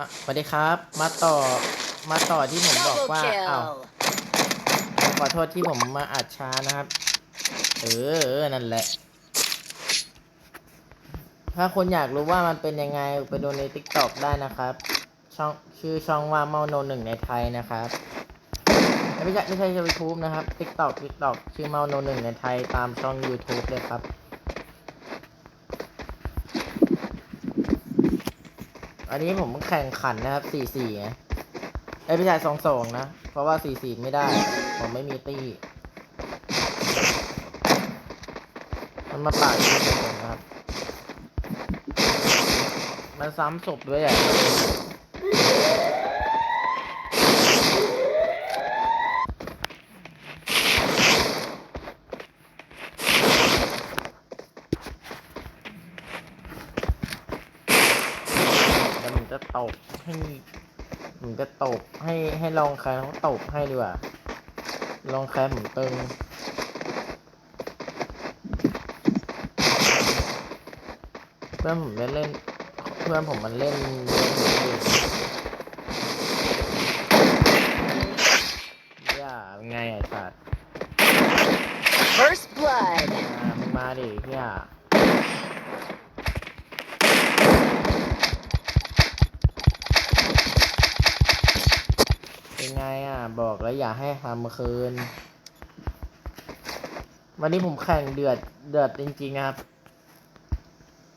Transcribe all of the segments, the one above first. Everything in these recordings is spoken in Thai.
อะสวัสดีครับ มาต่อ มาต่อที่ผมบอก Double ว่า อ้าว kill. ขอโทษที่ผมมาอัดช้านะครับเออเออ นั่นแหละ ถ้าคนอยากรู้ว่ามันเป็นยังไง ไปดูใน t ิ k t o k ได้นะครับ ช่องชื่อช่องว่าเมาโนหนึ่งในไทยนะครับ ไม่ใช่ไม่ใช่ยูทูบนะครับ t ิ k t o k ิ k t o k ชื่อเมาโนหนึ่งในไทยตามช่อง YouTube เลยครับ อันนี้ผมแข่งขันนะครับสี่สี่ไงเอ้ยไม่ใช่สองสองนะ เพราะว่าสี่สี่ไม่ได้ ผมไม่มีตีมันมาปาดผมนะครับ มันซ้ำศพด้วยอะ เดี๋ยวผม จะตบให้ผมจะตบให้ให้ลองแคร์เขาตบให้ดีกว่าลองแคร์ผมตึงเพื่อนผมเล่นเล่น เพื่อนผมมันเล่นเล่นอยู่อย่าเป็นไงไอ้สัตว์ First blood. มามึงมาดิพี่อะ เป็นไงอะ บอกแล้วอย่าให้ทำคืน วันนี้ผมแข่งเดือดเดือดจริงๆนะครับ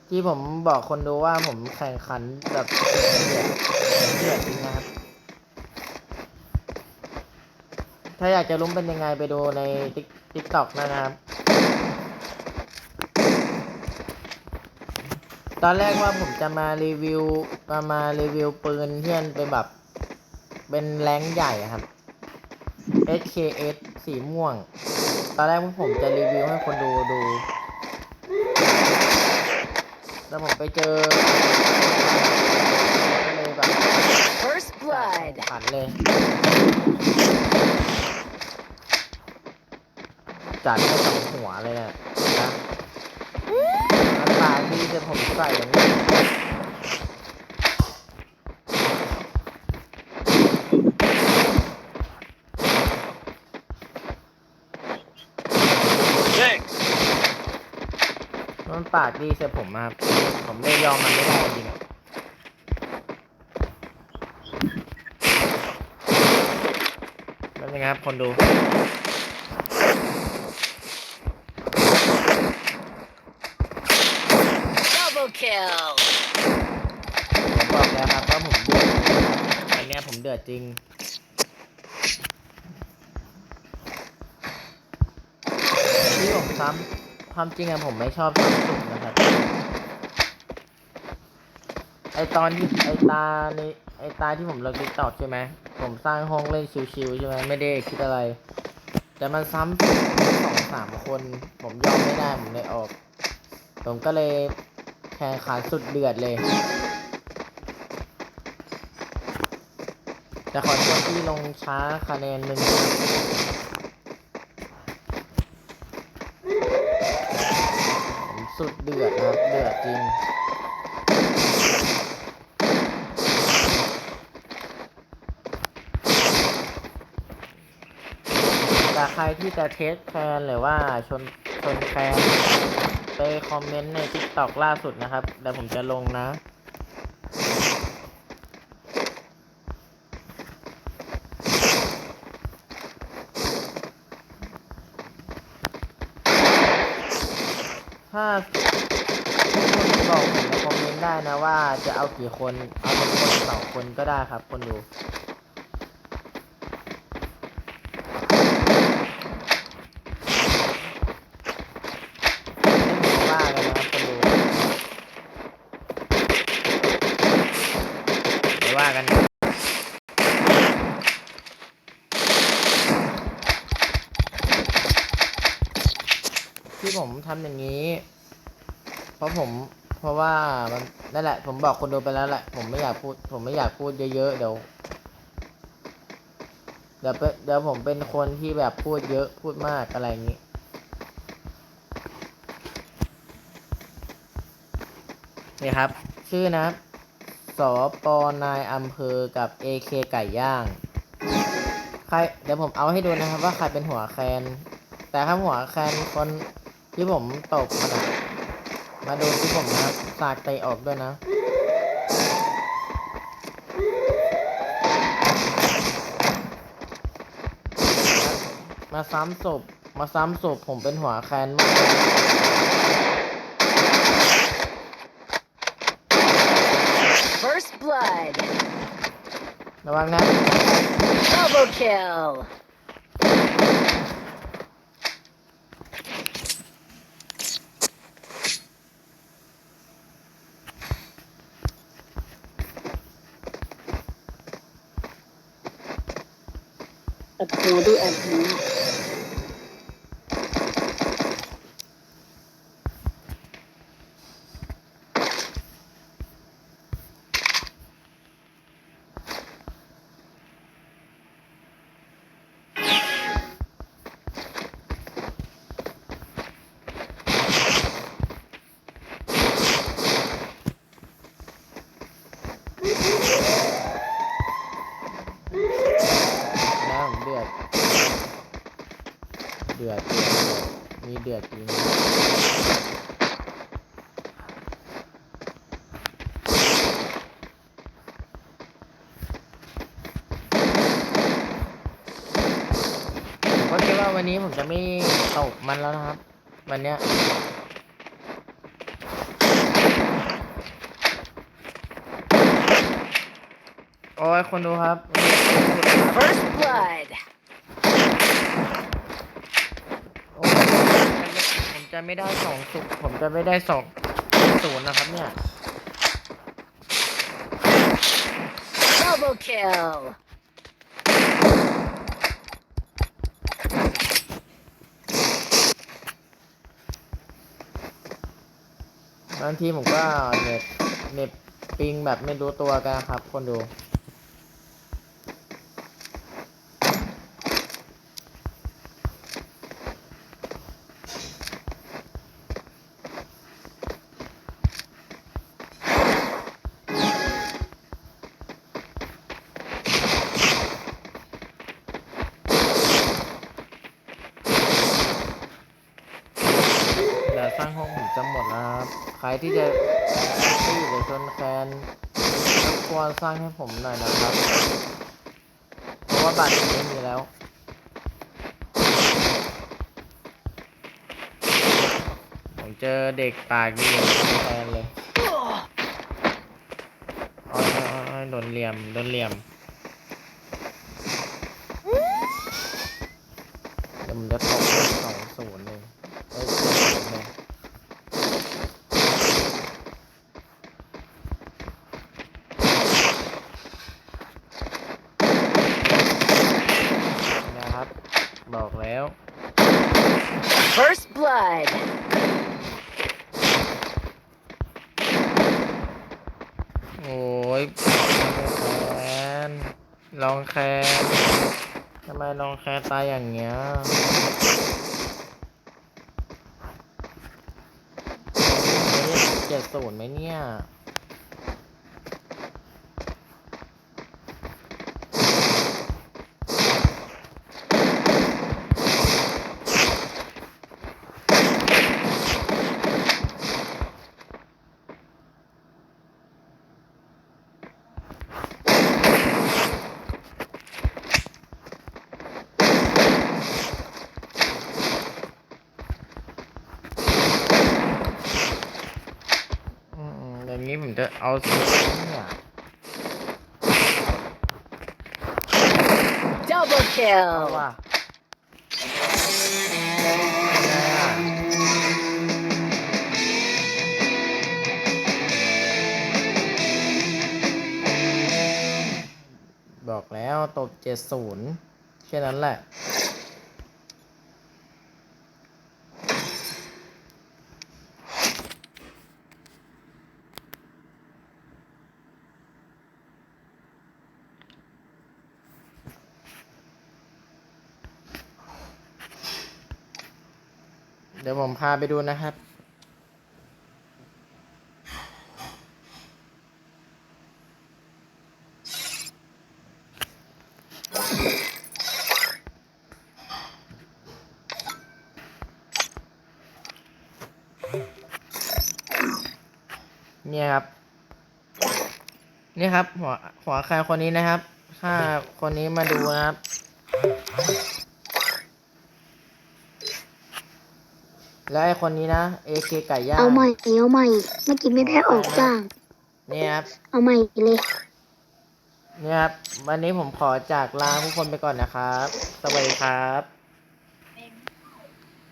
ที่ผมบอกคนดูว่าผมแข่งขันแบบเดือดเดือดจริงนะครับ ถ้าอยากจะรู้เป็นยังไงไปดูในติ๊กต็อกนะครับ ตอนแรกว่าผมจะมารีวิวมามารีวิวปืนเพื่อนเป็นแบบ เป็นแรงค์ใหญ่อะครับ SKS สีม่วง ตอนแรกพวกผมจะรีวิวให้คนดูดู แล้วผมไปเจอก็เลยแบบ First blood. ขันเลยจัดให้สองหัวเลยอะนะอันตราที่จะผมใส่อย่างนี้ มันปากดีใส่ผมมากผมเลยยอมมันไม่ได้จริงๆอะแล้วยังไงครับ คนดู Double kill. ผมบอกแล้วครับว่าผมเดือดอันเนี้ยผมเดือดจริงที่ผมซ้ำ ความจริงอะผมไม่ชอบซ้ำสุดนะครับ ไอตอนที่ไอตาในไอตาที่ผมเลงติ๊กตอกใช่ไหม ผมสร้างห้องเล่นชิวๆใช่ไหมไม่ได้คิดอะไร แต่มันซ้ำสุดสองสามคน ผมยอมไม่ได้ผมเลยออก ผมก็เลยแข่งขันสุดเดือดเลย แต่ขอโทษที่ลงช้าคะแนนหนึ่งผม สุดเดือดนะครับเดือดจริงแต่ใครที่จะเทสแคนหรือว่าชนชนแคนไปคอมเมนต์ในทิกตอกล่าสุดนะครับเดี๋ยวผมจะลงนะ ถ้าทุกคนบอกผมในคอมเมนต์ได้นะว่าจะเอากี่คน เอาเป็นคนสองคนก็ได้ครับ คนดู ไม่ว่ากันนะครับคนดูไม่ว่ากัน ทำอย่างนี้ เพราะผม เพราะว่ามันนั่นแหละ ผมบอกคนดูไปแล้วแหละ ผมไม่อยากพูด ผมไม่อยากพูดเยอะๆเดี๋ยวเดี๋ยวเปเดี๋ยวผมเป็นคนที่แบบพูดเยอะพูดมากอะไรอย่างนี้ นี่ครับ ชื่อนะสปนายอำเภอกับ AK ไก่ย่าง ใคร เดี๋ยวผมเอาให้ดูนะครับว่าใครเป็นหัวแคน แต่ถ้าหัวแคนคน ที่ผมตกมันอะมาดูที่ผมนะสากเตะออกด้วยนะมาซ้ำศพ มาซ้ำศพผมเป็นหัวแคนมาก First blood. ระวังนะ Double kill. อัดหูดูอัดหูน้ำเดือด เดือดมีเดือดจริงก็คิดว่าวันนี้ผมจะไม่ตกมันแล้วนะครับ วันเนี้ยโอ้ยคนดูครับ First blood. โอ้ยผม จะไม่ได้สองศูนย์ผมจะไม่ได้สองศูนย์นะครับเนี่ย Double kill. บางทีผมก็เน็ตเน็ตปิงแบบไม่รู้ตัวกันนะครับ คนดู สร้างห้องผมจะหมดแล้วครับ ใครที่จะที่อยู่ในชนแคนรบกวนสร้างให้ผมหน่อยนะครับ เพราะว่าบัตรผมไม่มีแล้วผมเจอเด็กปากดีอยู่ในแคนเลยอ๋อโดนเหลี่ยม โดนเหลี่ยมเดี๋ยวผมจะตกสองศูนย์เลยเอ้ยศูนย์เลย นะครับ บอกแล้ว First blood. โอ้ยแคนลองแคนทำไมลองแคนตายอย่างเงี้ยเจ็ดศูนย์ไหมเนี่ย อืมๆอย่างนี้ผมจะ เอาสูตรเนี่ย Double เพรา kill. ว่ายังไงอะบอกแล้วตกเจ็ดศูนย์แค่นั้นแหละ เดี๋ยวผมพาไปดูนะครับ เนี่ยครับ นี่ครับหัวหัวใครคนนี้นะครับ ถ้าคนนี้มาดูนะครับ แล้วไอ้คนนี้นะ AK ไก่ย่างเอาใหม่เอาใหม่เมื่อกี้ไม่ได้ออกจ้างเนี่ยครับเอาใหม่เลยเนี่ยครับวันนี้ผมขอจากลาทุกคนไปก่อนนะครับ สวัสดีครับ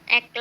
แอคไล